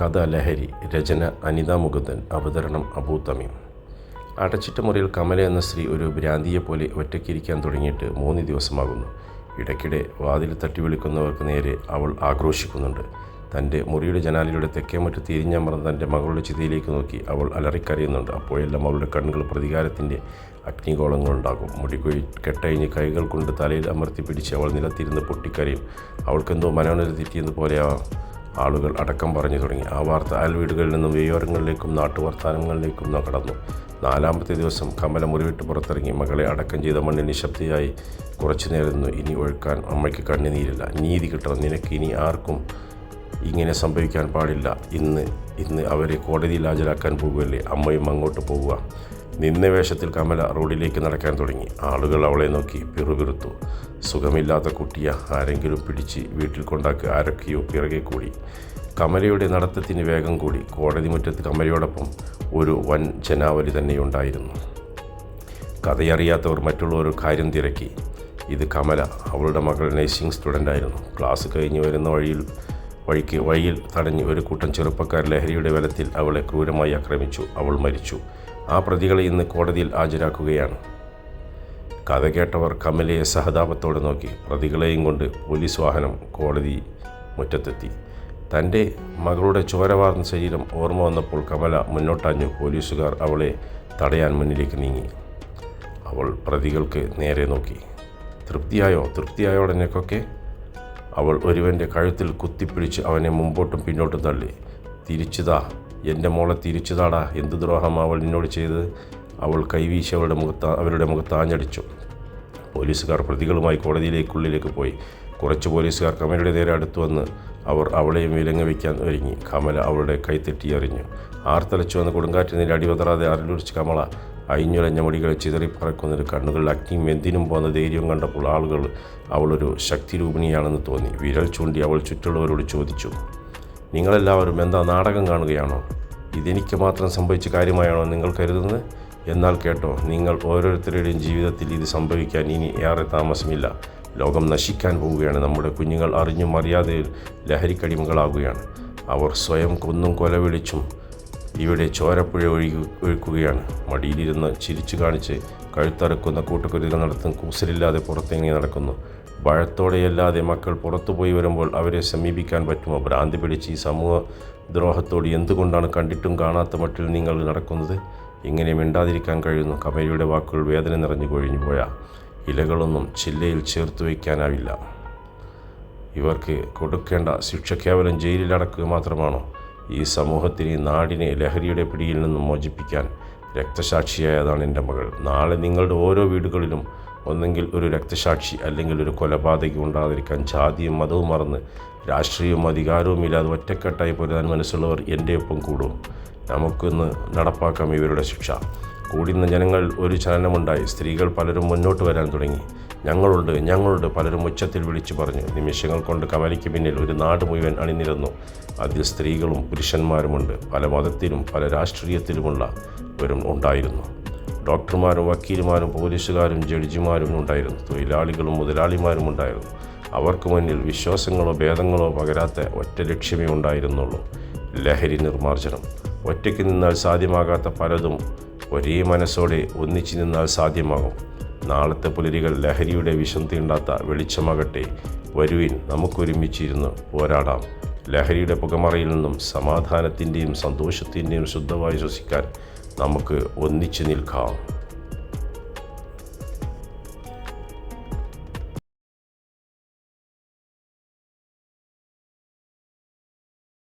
കഥ ലഹരി രചന അനിത മുകുന്ദൻ അവതരണം അബൂ തമീം. അടച്ചിട്ട മുറിയിൽ കമല എന്ന സ്ത്രീ ഒരു ഭ്രാന്തിയെ പോലെ ഒറ്റയ്ക്കിരിക്കാൻ തുടങ്ങിയിട്ട് മൂന്ന് ദിവസമാകുന്നു. ഇടയ്ക്കിടെ വാതിൽ തട്ടി വിളിക്കുന്നവർക്ക് നേരെ അവൾ ആക്രോശിക്കുന്നുണ്ട്. തന്റെ മുറിയുടെ ജനാലിലൂടെ തെക്കേമറ്റ് തിരിഞ്ഞമർന്ന് തന്റെ മകളുടെ ചിതയിലേക്ക് നോക്കി അവൾ അലറിക്കരയുന്നുണ്ട്. അപ്പോഴെല്ലാം അവളുടെ കണ്ണുകൾ പ്രതികാരത്തിന്റെ അഗ്നിഗോളങ്ങളുണ്ടാകും. മുടികൊഴി കെട്ടഴിഞ്ഞ് കൈകൾ കൊണ്ട് തലയിൽ അമർത്തി പിടിച്ച് അവൾ നിലത്തിരുന്ന് പൊട്ടിക്കരയും. അവൾക്കെന്തോ മനോനില തെറ്റിയെന്ന് പോലെയാവാം. ആളുകൾ അടക്കം പറഞ്ഞു തുടങ്ങി. ആ വാർത്ത അയൽവീടുകളിൽ നിന്നും വെയ്യോരങ്ങളിലേക്കും നാട്ടുവർത്താനങ്ങളിലേക്കും കടന്നു. നാലാമത്തെ ദിവസം കമല മുറിവിട്ട് പുറത്തിറങ്ങി. മകളെ അടക്കം ചെയ്ത മണ്ണിൽ നിശബ്ദയായി കുറച്ചു നേരം നിന്നു ഇനി ഒഴുക്കാൻ അമ്മയ്ക്ക് കണ്ണുനീരില്ല. നീതി കിട്ടണം. നിനക്ക് ഇനി ആർക്കും ഇങ്ങനെ സംഭവിക്കാൻ പാടില്ല. ഇന്ന് ഇന്ന് അവരെ കോടതിയിൽ ഹാജരാക്കാൻ പോകുകയല്ലേ അമ്മയും അങ്ങോട്ട് പോവുക. നിന്ന വേഷത്തിൽ കമല റോഡിലേക്ക് നടക്കാൻ തുടങ്ങി. ആളുകൾ അവളെ നോക്കി പിറുപിറുത്തു. സുഖമില്ലാത്ത കുട്ടിയെ ആരെങ്കിലും പിടിച്ച് വീട്ടിൽ കൊണ്ടാക്കി ആരൊക്കെയോ പിറകെ കൂടി. കമലയുടെ നടത്തത്തിന് വേഗം കൂടി. കോടതി മുറ്റത്ത് കമലയോടൊപ്പം ഒരു വൻ ജനാവലി തന്നെയുണ്ടായിരുന്നു. കഥയറിയാത്തവർ മറ്റുള്ളവർ കാര്യം തിരക്കി. ഇത് കമല അവളുടെ മകൾ നഴ്സിംഗ് സ്റ്റുഡന്റ് ആയിരുന്നു ക്ലാസ് കഴിഞ്ഞ് വരുന്ന വഴിയിൽ വഴിക്ക് വഴിയിൽ തടഞ്ഞ് ഒരു കൂട്ടം ചെറുപ്പക്കാർ ലഹരിയുടെ ബലത്തിൽ അവളെ ക്രൂരമായി ആക്രമിച്ചു. അവൾ മരിച്ചു. ആ പ്രതികളെ ഇന്ന് കോടതിയിൽ ഹാജരാക്കുകയാണ്. കഥ കേട്ടവർ കമലയെ സഹതാപത്തോടെ നോക്കി പ്രതികളെയും കൊണ്ട് പോലീസ് വാഹനം കോടതി മുറ്റത്തെത്തി. തന്റെ മകളുടെ ചോരവാർന്ന ശരീരം ഓർമ്മ വന്നപ്പോൾ കമല മുന്നോട്ടാഞ്ഞു പോലീസുകാർ അവളെ തടയാൻ മുന്നിലേക്ക് നീങ്ങി. അവൾ പ്രതികൾക്ക് നേരെ നോക്കി. തൃപ്തിയായോ? തൃപ്തിയായോ നിനക്കൊക്കെ? അവൾ ഒരുവന്റെ കഴുത്തിൽ കുത്തിപ്പിടിച്ച് അവനെ മുമ്പോട്ടും പിന്നോട്ടും തള്ളി. തിരിച്ചുതാ എന്റെ മോളെ തിരിച്ചതാടാ. എന്ത് ദ്രോഹം അവൾ നിന്നോട് ചെയ്തത് അവൾ കൈവീശി അവളുടെ മുഖത്ത് അവരുടെ മുഖത്ത് ആഞ്ഞടിച്ചു. പോലീസുകാർ പ്രതികളുമായി കോടതിയിലേക്കുള്ളിലേക്ക് പോയി. കുറച്ച് പോലീസുകാർ കമലയുടെ നേരെ അടുത്തു വന്ന് അവർ അവളെയും വിലങ്ങ് വയ്ക്കാൻ ഒരുങ്ങി. കമല അവളുടെ കൈത്തെറ്റി എറിഞ്ഞു. ആർത്തലച്ചു വന്ന് കൊടുങ്കാറ്റിനിൽ അടിവതറാതെ അറിലുറിച്ച് കമള? അയിഞ്ഞുലഞ്ഞ മുടികൾ ചിതറിപ്പറക്കുന്നൊരു കണ്ണുകളിൽ അഗ്നിയും എന്തിനും പോകുന്ന ധൈര്യം കണ്ടപ്പോൾ ആളുകൾ അവളൊരു ശക്തിരൂപിണിയാണെന്ന് തോന്നി. വിരൽ ചൂണ്ടി അവൾ ചുറ്റുള്ളവരോട് ചോദിച്ചു നിങ്ങളെല്ലാവരും എന്താ നാടകം കാണുകയാണോ? ഇതെനിക്ക് മാത്രം സംഭവിച്ച കാര്യമായാണോ നിങ്ങൾ കരുതുന്നത്? എന്നാൽ കേട്ടോ നിങ്ങൾ ഓരോരുത്തരുടെയും ജീവിതത്തിൽ ഇത് സംഭവിക്കാൻ ഇനി ഏറെ താമസമില്ല. ലോകം നശിക്കാൻ പോവുകയാണ്. നമ്മുടെ കുഞ്ഞുങ്ങൾ അറിഞ്ഞും അറിയാതെ ലഹരിക്കടിമകളാകുകയാണ് അവർ സ്വയം കൊന്നും കൊലവിളിച്ചും ഇവിടെ ചോരപ്പുഴ ഒഴുകി ഒഴുക്കുകയാണ്. മടിയിലിരുന്ന് ചിരിച്ചു കാണിച്ച് കഴുത്തറക്കുന്ന കൂട്ടക്കുരുതികൾ നടത്തും. കൂസലില്ലാതെ പുറത്തിറങ്ങി നടക്കുന്നു. ഭയത്തോടെയല്ലാതെ മക്കൾ പുറത്തുപോയി വരുമ്പോൾ അവരെ സമീപിക്കാൻ പറ്റുമോ? ഭ്രാന്തി പിടിച്ച് ഈ സമൂഹ ദ്രോഹത്തോട് എന്തുകൊണ്ടാണ് കണ്ടിട്ടും കാണാത്ത മട്ടിൽ നിങ്ങൾ നടക്കുന്നത്? ഇങ്ങനെ മിണ്ടാതിരിക്കാൻ കഴിയുന്നു. കമലിയുടെ വാക്കുകൾ വേദന നിറഞ്ഞു കൊഴിഞ്ഞു പോയ. ഇലകളൊന്നും ചില്ലയിൽ ചേർത്ത് വയ്ക്കാനാവില്ല. ഇവർക്ക് കൊടുക്കേണ്ട ശിക്ഷ കേവലം ജയിലിലടക്കുക മാത്രമാണോ? ഈ സമൂഹത്തിന് നാടിനെ ലഹരിയുടെ പിടിയിൽ നിന്നും മോചിപ്പിക്കാൻ രക്തസാക്ഷിയായതാണ് എന്റെ മകൾ. നാളെ നിങ്ങളുടെ ഓരോ വീടുകളിലും ഒന്നെങ്കിൽ ഒരു രക്തസാക്ഷി അല്ലെങ്കിൽ ഒരു കൊലപാതകി ഉണ്ടാകാതിരിക്കാൻ ജാതിയും മതവും മറന്ന് രാഷ്ട്രീയവും അധികാരവും ഇല്ലാതെ ഒറ്റക്കെട്ടായി പൊരുതാൻ മനസ്സുള്ളവർ എന്റെ ഒപ്പം കൂടും. നമുക്കൊന്ന് നടപ്പാക്കാം ഇവരുടെ ശിക്ഷ. കൂടുന്ന ജനങ്ങൾ ഒരു ചലനമുണ്ടായി. സ്ത്രീകൾ പലരും മുന്നോട്ട് വരാൻ തുടങ്ങി. ഞങ്ങളുണ്ട്. ഞങ്ങളുണ്ട്. പലരും ഉച്ചത്തിൽ വിളിച്ചു പറഞ്ഞു. നിമിഷങ്ങൾ കൊണ്ട് കമലയ്ക്ക് പിന്നിൽ ഒരു നാട് മുഴുവൻ അണിനിരന്നു. അതിൽ സ്ത്രീകളും പുരുഷന്മാരുമുണ്ട്. പല മതത്തിലും പല രാഷ്ട്രീയത്തിലുമുള്ളവരും ഉണ്ടായിരുന്നു. ഡോക്ടർമാരും വക്കീലുമാരും പോലീസുകാരും ജഡ്ജിമാരും ഉണ്ടായിരുന്നു. തൊഴിലാളികളും മുതലാളിമാരും ഉണ്ടായിരുന്നു. അവർക്ക് മുന്നിൽ വിശ്വാസങ്ങളോ ഭേദങ്ങളോ പകരാത്ത ഒറ്റ ലക്ഷ്യമേ ഉണ്ടായിരുന്നുള്ളൂ. ലഹരി നിർമ്മാർജനം. ഒറ്റയ്ക്ക് നിന്നാൽ സാധ്യമാകാത്ത പലതും ഒരേ മനസ്സോടെ ഒന്നിച്ചു നിന്നാൽ സാധ്യമാകും. നാളത്തെ പുലരികൾ ലഹരിയുടെ വിഷം തീണ്ടാത്ത വെളിച്ചമാകട്ടെ. വരുവിൻ നമുക്കൊരുമിച്ചിരുന്ന് പോരാടാം. ലഹരിയുടെ പുകമറയിൽ നിന്നും സമാധാനത്തിന്റെയും സന്തോഷത്തിന്റെയും ശുദ്ധമായി ശ്വസിക്കാൻ നമുക്ക് ഒന്നിച്ചു നിൽക്കാം.